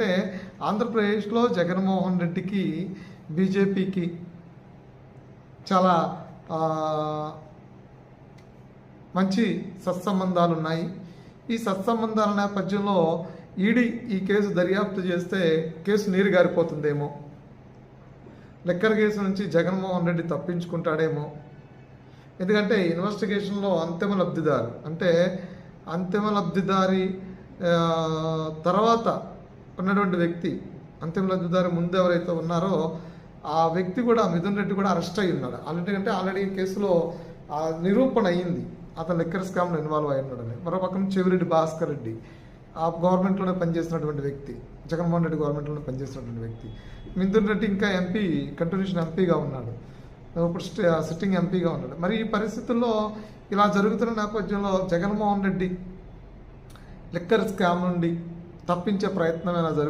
అంటే ఆంధ్రప్రదేశ్లో జగన్మోహన్ రెడ్డికి బీజేపీకి చాలా మంచి సత్సంబంధాలు ఉన్నాయి. ఈ సత్సంబంధాల నేపథ్యంలో ఈడీ ఈ కేసు దర్యాప్తు చేస్తే కేసు నీరు గారిపోతుందేమో లెక్కర్ కేసు నుంచి జగన్మోహన్ రెడ్డి తప్పించుకుంటాడేమో. ఎందుకంటే ఇన్వెస్టిగేషన్లో అంతిమ లబ్ధిదారు. అంటే అంతిమ లబ్ధిదారి తర్వాత ఉన్నటువంటి వ్యక్తి అంతిమ లబ్ధిదారు ముందు ఎవరైతే ఉన్నారో ఆ వ్యక్తి కూడా మిథున్ రెడ్డి కూడా అరెస్ట్ అయి ఉన్నాడు. ఆల్రెడీ అంటే ఆల్రెడీ కేసులో నిరూపణ అయ్యింది అతను లెక్కర్ స్కామ్లో ఇన్వాల్వ్ అయి ఉన్నాడని మరో పక్కన చెవిరెడ్డి భాస్కర్ రెడ్డి ఆ గవర్నమెంట్లోనే పనిచేసినటువంటి వ్యక్తి జగన్మోహన్ రెడ్డి గవర్నమెంట్లోనే పనిచేసినటువంటి వ్యక్తి. మిథున్ రెడ్డి ఇంకా ఎంపీ కంటిన్యూషన్ ఎంపీగా ఉన్నాడు. ఇప్పుడు సిట్టింగ్ ఎంపీగా ఉన్నాడు. మరి ఈ పరిస్థితుల్లో ఇలా జరుగుతున్న నేపథ్యంలో జగన్మోహన్ రెడ్డి లిక్కర్ స్కామ్ నుండి తప్పించే ప్రయత్నం ఎలా జరుగుతుంది